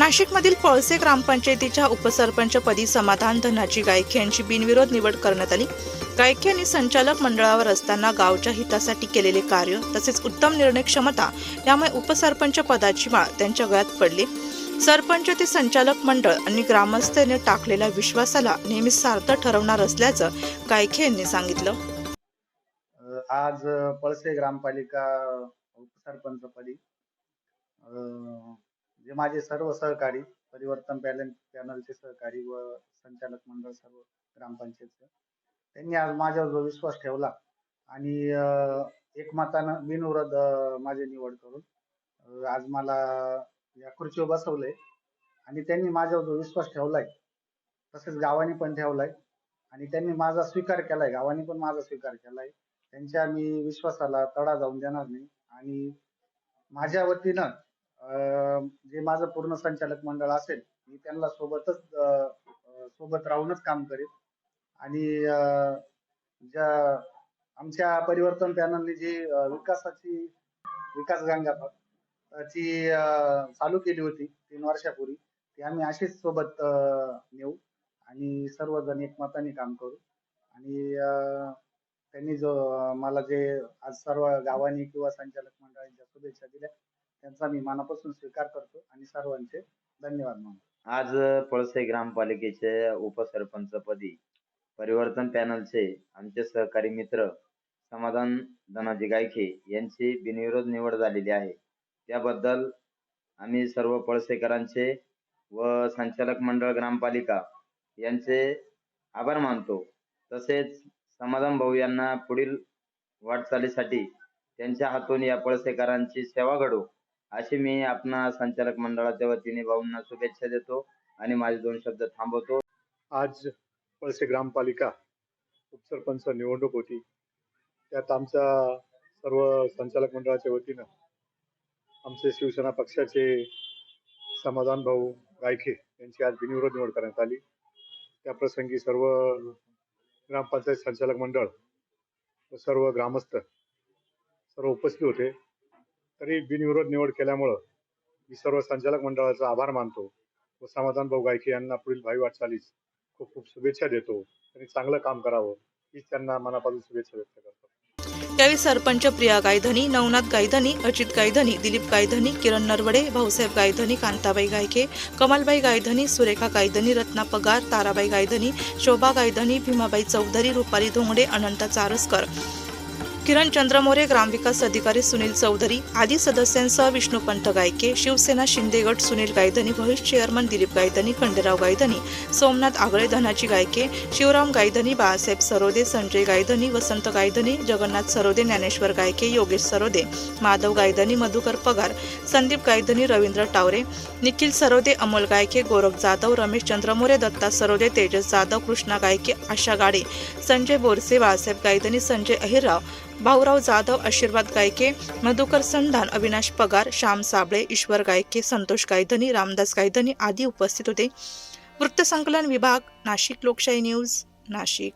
नाशिकमधील पळसे ग्रामपंचायतीच्या उपसरपंचपदी समाधान धनाजी गायके यांची बिनविरोध निवड करण्यात आली. गायके यांनी संचालक मंडळावर असताना गावच्या हितासाठी केलेले कार्य तसेच उत्तम निर्णय क्षमता यामुळे उपसरपंच पदाची माळ त्यांच्या गळ्यात पडली. सरपंच ते संचालक मंडळ आणि ग्रामस्थांनी टाकलेल्या विश्वासाला नेहमी सार्थ ठरवणार असल्याचं गायके यांनी सांगितलं. आज पळसे ग्रामपालिका उपसरपंचपदी जे माझे सर्व सहकारी परिवर्तन पॅनल पॅनलचे सहकारी व संचालक मंडळ सर्व ग्रामपंचायतचं त्यांनी आज माझ्यावर जो विश्वास ठेवला आणि एकमतानं बिनविरोध माझी निवड करून आज मला या खुर्चीवर बसवलंय आणि त्यांनी माझ्यावर जो विश्वास ठेवलाय तसेच गावाने पण ठेवलाय आणि त्यांनी माझा स्वीकार केलाय. गावाने पण माझा स्वीकार केलाय. त्यांच्या मी विश्वासाला तडा जाऊन देणार नाही आणि माझ्या वतीनं जे माझं पूर्ण संचालक मंडळ असेल मी त्यांना सोबतच सोबत राहूनच काम करेन. आणि ज्या आमच्या परिवर्तन पॅनलने जी विकासाची विकास गंगा ती चालू केली होती तीन वर्षापूर्वी ती आम्ही अशीच सोबत नेऊ आणि सर्वजण एकमताने काम करू. आणि त्यांनी जो मला जे आज सर्व गावांनी किंवा संचालक मंडळांच्या शुभेच्छा दिल्या त्यांचा मी मनापासून स्वीकार करतो आणि सर्वांचे धन्यवाद मानतो. आज पळसे ग्रामपालिकेचे उपसरपंचपदी परिवर्तन पॅनलचे आमचे सहकारी मित्र समाधान धनाजी गायके यांची बिनविरोध निवड झालेली आहे. त्याबद्दल आम्ही सर्व पळसेकरांचे व संचालक मंडळ ग्रामपालिका यांचे आभार मानतो. तसेच समाधान भाऊ यांना पुढील वाटचालीसाठी त्यांच्या हातून या पळसेकरांची सेवा घडू. अशी मी आपणा संचालक मंडळाच्या वतीने भाऊंना शुभेच्छा देतो आणि माझे दोन शब्द थांबवतो. आज पळसे ग्रामपालिका उपसरपंच निवडणूक होती. त्यात आमच्या सर्व संचालक मंडळाच्या वतीनं आमचे शिवसेना पक्षाचे समाधान भाऊ गायके यांची आज बिनविरोध निवड करण्यात आली. त्या प्रसंगी सर्व ग्रामपंचायत संचालक मंडळ व सर्व ग्रामस्थ सर्व उपस्थित होते. तरी बिनविरोध निवड केल्यामुळं मी सर्व संचालक मंडळाचा आभार मानतो. व समाधान भाऊ गायके यांना पुढील भावी वाटचालीस खूप खूप शुभेच्छा देतो. त्यांनी चांगलं काम करावं हीच त्यांना मनापासून शुभेच्छा व्यक्त करतो. यावेळी सरपंच प्रिया गायधनी नवनाथ गायधनी अजित गायधनी दिलीप गायधनी किरण नरवडे भाऊसाहेब गायधनी कांताबाई गायके कमलबाई गायधनी सुरेखा गायधनी रत्ना पगार ताराबाई गायधनी शोभा गायधनी भीमाबाई चौधरी रुपाली धोंगडे अनंत चारसकर. किरण चंद्रमोरे ग्रामविकास अधिकारी सुनील चौधरी आदी सदस्यांसह विष्णुपंत गायके शिवसेना शिंदे गट सुनील गायधनी व्हाईस चेअरमन दिलीप गायधनी खंडेराव गायधनी सोमनाथ आगळे धनाजी गायके शिवराम गायधनी बाळासाहेब सरोदे संजय गायधनी वसंत गायधनी जगन्नाथ सरोदे ज्ञानेश्वर गायके योगेश सरोदे माधव गायधनी मधुकर पगार संदीप गायधनी रवींद्र टावरे निखिल सरोदे अमोल गायके गोरख जाधव रमेश चंद्रमोरे दत्ता सरोदे तेजस जाधव कृष्णा गायके आशा गाडे संजय बोरसे बाळासाहेब गायधनी संजय अहिरराव भाऊराव जाधव आशीर्वाद गायके मधुकर संधान अविनाश पगार श्याम साबळे ईश्वर गायके संतोष गायधनी रामदास गायधनी आदी उपस्थित होते. वृत्तसंकलन विभाग नाशिक लोकशाही न्यूज नाशिक.